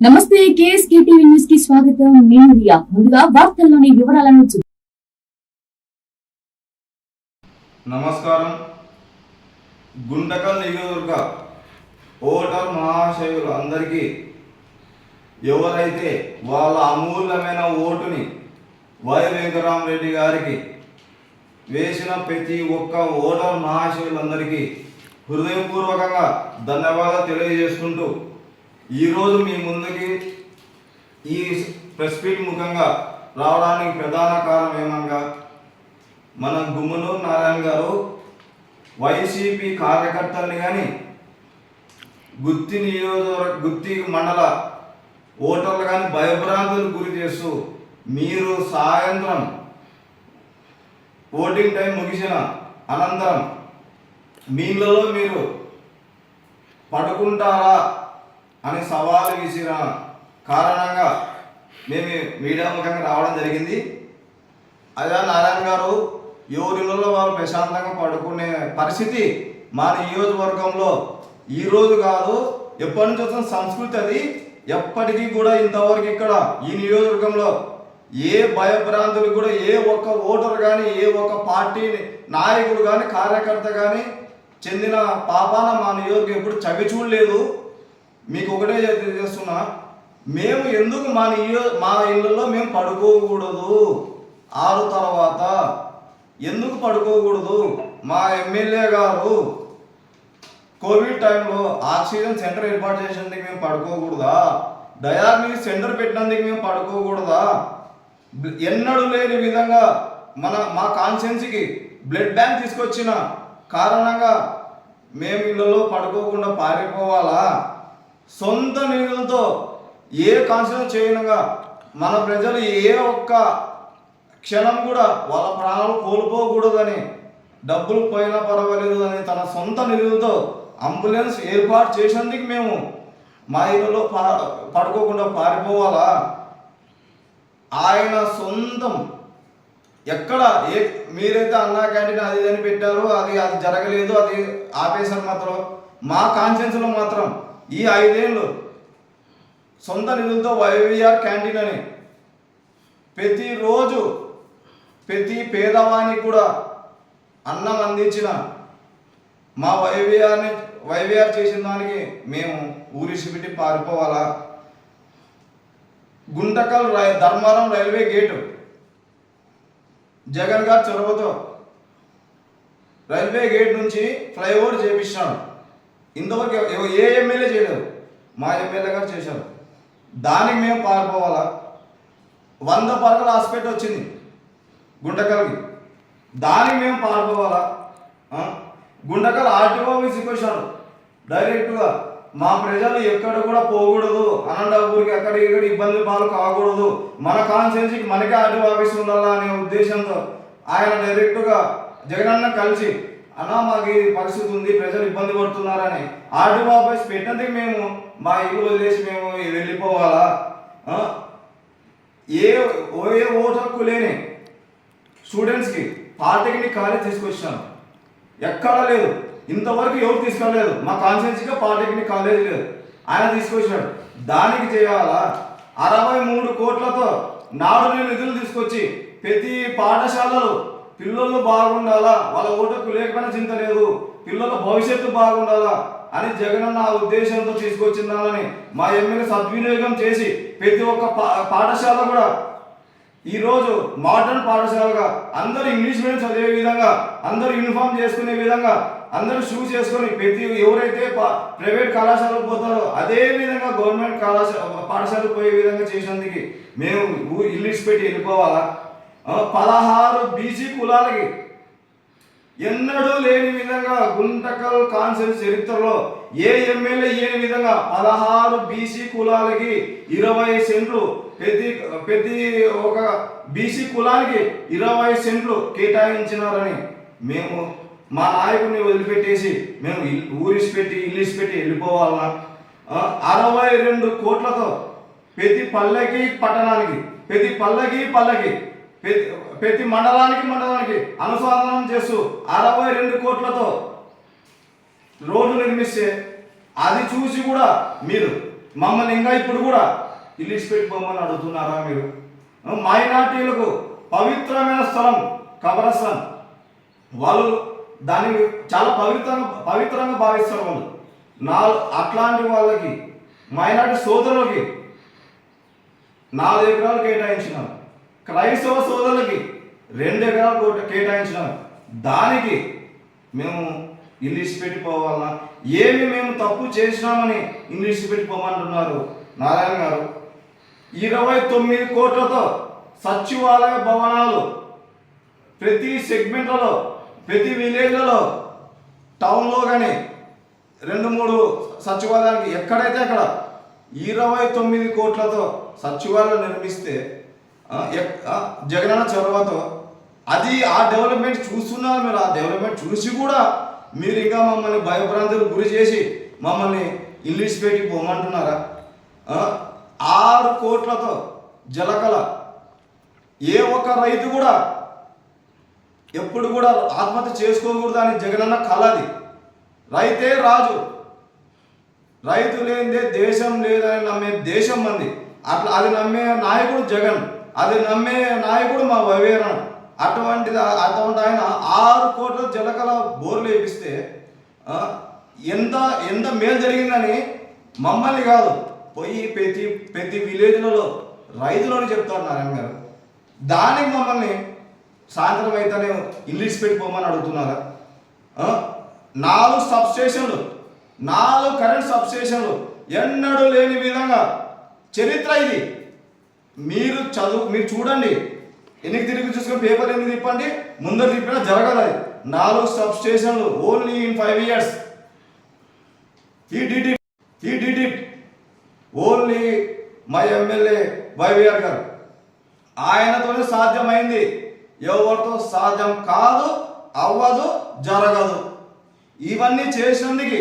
నమస్తే KSK TV న్యూస్కి స్వాగతం. నేను రియా. ముందుగా వార్తల్లోని వివరాలను చూ- నమస్కారం. గుండకల్ నియోజకవర్గ ఓటర్ మహాశయులు అందరికీ ఎవరైతే వాళ్ళ అమూల్యమైన ఓటుని వై వెంకరామరెడ్డి గారికి వేసిన ప్రతి ఒక్క ఓటర్ మహాశయులందరికీ హృదయపూర్వకంగా ధన్యవాదాలు తెలియజేసుకుంటూ ఈరోజు మీ ముందుకి ఈ ప్రెస్ మీట్ ముఖంగా రావడానికి ప్రధాన కారణం ఏమనగా మన గుమ్మనూరు నారాయణ గారు వైసీపీ కార్యకర్తల్ని కానీ గుత్తి నియోజకవర్గ గుత్తి మండల ఓటర్లు కానీ భయభ్రాంతులు గురి చేస్తూ మీరు సాయంత్రం ఓటింగ్ టైం ముగిసిన అనంతరం మీలలో మీరు పడుకుంటారా అని సవాలు విసిరిన కారణంగా మేము మీడియా ముఖంగా రావడం జరిగింది. అదే నారాయణ గారు ఎవరిలో వారు ప్రశాంతంగా పడుకునే పరిస్థితి మా నియోజకవర్గంలో ఈరోజు కాదు ఎప్పటి నుంచి వచ్చిన సంస్కృతి అది. ఎప్పటికీ కూడా ఇంతవరకు ఇక్కడ ఈ నియోజకవర్గంలో ఏ భయభ్రాంతులు కూడా ఏ ఒక్క ఓటర్ కానీ ఏ ఒక్క పార్టీ నాయకుడు కానీ కార్యకర్త కానీ చెందిన పాపాన మా నియోజకం ఎప్పుడు చవి చూడలేదు మీకు ఒకటే తెలియజేస్తున్నా మేము ఎందుకు మా నియో మా ఇళ్ళల్లో మేము పడుకోకూడదు? ఆరు తర్వాత ఎందుకు పడుకోకూడదు? మా ఎమ్మెల్యే గారు కోవిడ్ టైంలో ఆక్సిజన్ సెంటర్ ఏర్పాటు చేసినందుకు మేము పడుకోకూడదా? డయాగ్నోస్ సెంటర్ పెట్టినందుకు మేము పడుకోకూడదా? ఎన్నడూ లేని విధంగా మన మా కాన్స్టిట్యున్సీకి బ్లడ్ బ్యాంక్ తీసుకొచ్చిన కారణంగా మేము ఇళ్ళలో పడుకోకుండా పారిపోవాలా? సొంత నిధులతో ఏ కాన్స్టిట్యూషన్ చేయనగా మన ప్రజలు ఏ ఒక్క క్షణం కూడా వాళ్ళ ప్రాణాలు కోల్పోకూడదని డబ్బులు పోయినా పర్వాలేదు అని తన సొంత నిధులతో అంబులెన్స్ ఏర్పాటు చేసేందుకు మేము మా ఇళ్ళలో పా పడుకోకుండా పారిపోవాలా? ఆయన సొంతం ఎక్కడ? ఏ మీరైతే అన్నా క్యాంటీన్ అది అని పెట్టారు అది అది జరగలేదు అది ఆపేశారు మాత్రం. మా కాన్షియన్స్లో మాత్రం ఈ ఐదేళ్ళు సొంత నిధులతో వైవిఆర్ క్యాంటీన్ అని ప్రతిరోజు ప్రతి పేదవానికి కూడా అన్నం అందించిన మా వైవిఆర్ని వైవిఆర్ చేసిన దానికి మేము ఊరిసిపెట్టి పారిపోవాలా? గుంటకల్ రై ధర్మారం రైల్వే గేటు జగన్ గారు చొరవతో రైల్వే గేట్ నుంచి ఫ్లైఓవర్ చేపించినాడు. ఇంతవరకు ఏ ఎమ్మెల్యే చేయలేదు. మా ఎమ్మెల్యే గారు చేశారు. దానికి మేము పారిపోవాలా? వంద పరకల హాస్పిటల్ వచ్చింది గుంటకల్కి దానికి మేము పారిపోవాలా? గుండకల్ ఆర్టీఓ ఆఫీస్కి వచ్చాడు డైరెక్ట్గా మా ప్రజలు ఎక్కడ కూడా పోకూడదు. అనంతపూర్కి ఎక్కడ ఇక్కడ ఇబ్బంది పాలు కాకూడదు. మన కాన్స్టిట్యున్సీకి మనకే ఆర్టీఓ ఆఫీస్ ఉండాలా అనే ఉద్దేశంతో ఆయన డైరెక్ట్గా జగనన్న కలిసి అన్న మాకు పరిస్థితి ఉంది ప్రజలు ఇబ్బంది పడుతున్నారని. ఆర్టీఓ ఆఫీస్ పెట్టినందుకు మేము మా ఇల్లు వదిలేసి మేము వెళ్ళిపోవాలా? ఏ ఏ ఓటు లేని స్టూడెంట్స్కి పాలిటెక్నిక్ కాలేజ్ తీసుకొచ్చాను. ఎక్కడా లేదు. ఇంతవరకు ఎవరు తీసుకోలేదు మా కాన్స్టిట్యున్సీగా పాలిటెక్నిక్ కాలేజ్ లేదు. ఆయన తీసుకొచ్చాడు దానికి చేయాలా? అరవై మూడు కోట్లతో నాడు నిధులు తీసుకొచ్చి ప్రతి పాఠశాలలో పిల్లలు బాగుండాలా? వాళ్ళ ఓటుకు లేకపోయినా చింత లేదు. పిల్లల భవిష్యత్తు బాగుండాలా? అని జగన్ నా ఉద్దేశంతో తీసుకొచ్చిందాలని మా ఎమ్మెల్యే సద్వినియోగం చేసి ప్రతి ఒక్క పా- పాఠశాల కూడా. ఈరోజు మోడర్న్ పాఠశాలగా అందరూ ఇంగ్లీష్ మీడియం చదివే విధంగా అందరూ యూనిఫామ్ చేసుకునే విధంగా అందరూ షూస్ చేసుకొని ప్రతి ఎవరైతే ప్రైవేట్ కళాశాలకు పోతారో అదే విధంగా గవర్నమెంట్ కళాశాల పాఠశాలకు పోయే విధంగా చేసినందుకు మేము ఇంగ్లీష్ ఇల్లు పెట్టి వెళ్ళిపోవాలా? పదహారు బీసీ కులాలకి ఎన్నడూ లేని విధంగా గుంటకల్ కాన్సెన్స్ చరిత్రలో ఏ ఎమ్మెల్యే లేని విధంగా పదహారు బీసీ కులాలకి ఇరవై సెంట్లు ప్రతి ప్రతి ఒక బీసీ కులానికి ఇరవై సెంట్లు కేటాయించినారని మేము మా నాయకుడిని వదిలిపెట్టేసి మేము ఊరిసి పెట్టి ఇల్లిసి పెట్టి వెళ్ళిపోవాలన్నా అరవై రెండు కోట్లతో ప్రతి పల్లెకి పట్టణానికి ప్రతి పల్లెకి పల్లెకి ప్రతి ప్రతి మండలానికి మండలానికి అనుసంధానం చేస్తూ అరవై రెండు కోట్లతో రోడ్డు నిర్మిస్తే అది చూసి కూడా మీరు మమ్మల్ని ఇంకా ఇప్పుడు కూడా ఇల్లిసిపెట్టి మమ్మల్ని అడుగుతున్నారా మీరు? మైనార్టీలకు పవిత్రమైన స్థలం కబరస్థలం. వాళ్ళు దాన్ని చాలా పవిత్రంగా పవిత్రంగా భావిస్తారు వాళ్ళు. నా అట్లాంటి వాళ్ళకి మైనార్టీ సోదరులకి నాలుగు ఎకరాలు కేటాయించినారు. క్రైస్తవ సోదరులకి రెండు ఎకరాలు కోట- కేటాయించినారు దానికి మేము ఇంగ్లీష్ పెట్టిపోవాలన్నా ఏమి మేము తప్పు చేసినామని ఇంగ్లీష్ పెట్టిపోమంటున్నారు నారాయణ గారు. ఇరవై తొమ్మిది కోట్లతో సచివాలయ భవనాలు ప్రతి సెగ్మెంట్లలో ప్రతి విలేజ్లలో టౌన్లో కానీ రెండు మూడు సచివాలయానికి ఎక్కడైతే అక్కడ ఇరవై తొమ్మిది కోట్లతో సచివాలయం నిర్మిస్తే జగనన్న చొరవతో అది ఆ డెవలప్మెంట్ చూస్తున్నారు మీరు ఆ డెవలప్మెంట్ చూసి కూడా మీరు ఇంకా మమ్మల్ని భయభ్రాంతులకు గురి చేసి మమ్మల్ని ఇంగ్లీష్ పెట్టి పోమంటున్నారా ఆరు కోట్లతో జలకల ఏ ఒక్క రైతు కూడా ఎప్పుడు కూడా ఆత్మహత్య చేసుకోకూడదు అని జగనన్న కలది రైతే రాజు. రైతు లేనిదే దేశం లేదని నమ్మే దేశం మంది. అట్లా అది నమ్మే నాయకుడు జగన్. అది నమ్మే నాయకుడు మా వైవేరణ అటువంటిది అటువంటి ఆయన ఆరు కోట్ల జలకల బోర్లు వేపిస్తే ఎంత ఎంత మేలు జరిగిందని మమ్మల్ని కాదు పోయి ప్రతి ప్రతి విలేజ్లలో రైతులని చెప్తారు నారాయణ గారు. దానికి మమ్మల్ని సాయంత్రం అయితేనే ఇంగ్లీష్ పెట్టిపోమని అడుగుతున్నారా. నాలుగు సబ్ స్టేషన్లు నాలుగు కరెంట్ సబ్ స్టేషన్లు ఎన్నడూ లేని విధంగా చరిత్ర ఇది. మీరు చదువు మీరు చూడండి. ఎన్ని తిరిగి చూసుకుని పేపర్ ఎన్ని తిప్పండి? ముందర తిప్పినా జరగదు అది. నాలుగు సబ్ స్టేషన్లు ఓన్లీ ఇన్ ఫైవ్ ఇయర్స్. ఈ డిడి ఈ DD only my MLA YVR garu. ఆయనతోనే సాధ్యమైంది. ఎవరితో సాధ్యం కాదు అవ్వదు జరగదు. ఇవన్నీ చేసినందుకు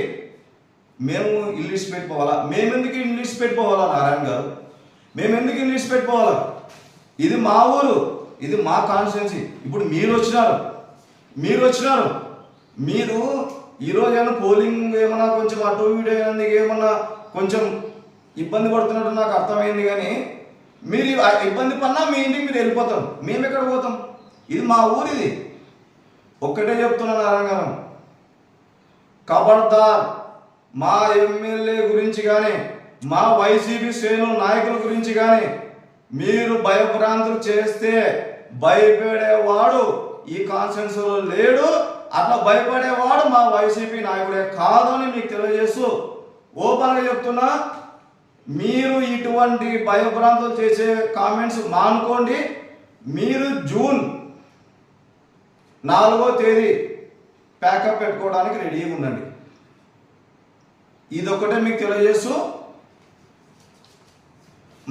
మేము ఇంగ్లీష్ పెట్టుకోవాలా? మేమెందుకు ఇంగ్లీష్ పెట్టుకోవాలా నారాయణ గారు? మేము ఎందుకు ఇంగ్లీష్ పెట్టుకోవాలి? ఇది మా ఊరు ఇది మా కాన్స్టిట్యున్సీ ఇప్పుడు మీరు వచ్చినారు. మీరు వచ్చినారు. మీరు ఈరోజు ఏమైనా పోలింగ్ ఏమన్నా కొంచెం అటు ఇటు అయినందుకు ఏమన్నా కొంచెం ఇబ్బంది పడుతున్నట్టు నాకు అర్థమైంది కానీ మీరు ఇబ్బంది పడినా మీ ఇంటికి మీరు వెళ్ళిపోతాం మేము ఎక్కడ పోతాం? ఇది మా ఊరిది ఒక్కటే చెప్తున్నాను నారాయణ గారు. మా ఎమ్మెల్యే గురించి కానీ మా వైసీపీ శ్రేణుల నాయకుల గురించి కానీ మీరు భయభ్రాంతులు చేస్తే భయపడేవాడు ఈ కాన్ఫరెన్స్లో లేడు. అట్లా భయపడేవాడు మా వైసీపీ నాయకుడే కాదు అని మీకు తెలియజేస్తూ ఓపెన్గా చెప్తున్నా మీరు ఇటువంటి భయభ్రాంతులు చేసే కామెంట్స్ మానుకోండి. మీరు జూన్ నాలుగో తేదీ ప్యాకప్ పెట్టుకోవడానికి రెడీగా ఉండండి. ఇదొకటే మీకు తెలియజేస్తూ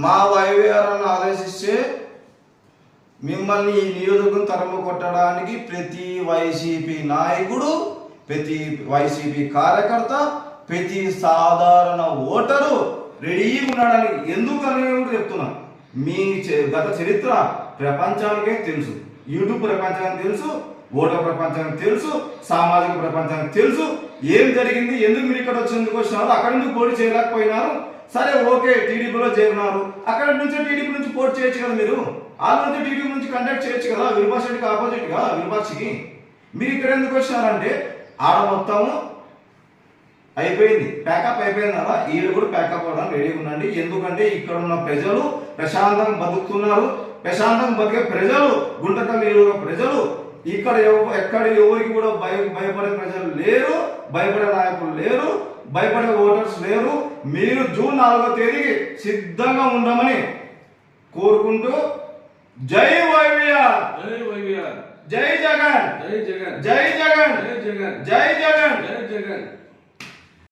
మా వైవేఆర్ని ఆదేశిస్తే మిమ్మల్ని ఈ నియోజకం తరము కొట్టడానికి ప్రతి వైసీపీ నాయకుడు ప్రతి వైసీపీ కార్యకర్త ప్రతి సాధారణ ఓటరు రెడీగా ఉన్నాడని ఎందుకని కూడా చెప్తున్నా మీ గత చరిత్ర ప్రపంచానికే తెలుసు. యూట్యూబ్ ప్రపంచానికి తెలుసు ఓటర్ ప్రపంచానికి తెలుసు సామాజిక ప్రపంచానికి తెలుసు. ఏం జరిగింది ఎందుకు మీరు ఇక్కడ వచ్చి ఎందుకు వచ్చినారు అక్కడ నుంచి పోటీ చేయలేకపోయినారు సరే ఓకే టీడీపీలో చేరినారు. అక్కడ నుంచి టీడీపీ నుంచి పోటీ చేయొచ్చు కదా మీరు? ఆ నుంచి టీడీపీ నుంచి కండక్ట్ చేయొచ్చు కదా విరుపాక్ష రెడ్డికి ఆపోజిట్గా మీరు ఇక్కడ ఎందుకు వచ్చినారంటే ఆడ మొత్తము అయిపోయింది. ప్యాకప్ అయిపోయింది కదా వీళ్ళు కూడా ప్యాకప్ అవ్వడానికి రెడీగా ఉండండి. ఎందుకంటే ఇక్కడ ఉన్న ప్రజలు ప్రశాంతంగా బతుకుతున్నారు. ప్రశాంతంగా బతికే ప్రజలు గుంటకల్ నియోజక ప్రజలు ఇక్కడ ఎక్కడ ఎవరికి కూడా భయ భయపడే ప్రజలు లేరు భయపడే నాయకులు లేరు భయపడే ఓటర్స్ లేరు. మీరు జూన్ నాలుగో తేదీకి సిద్ధంగా ఉండమని కోరుకుంటూ జై వైవిఆర్. జై వైవిఆర్. జై జగన్. జై జగన్. జై జగన్. జై జగన్. జై జగన్. జై జగన్.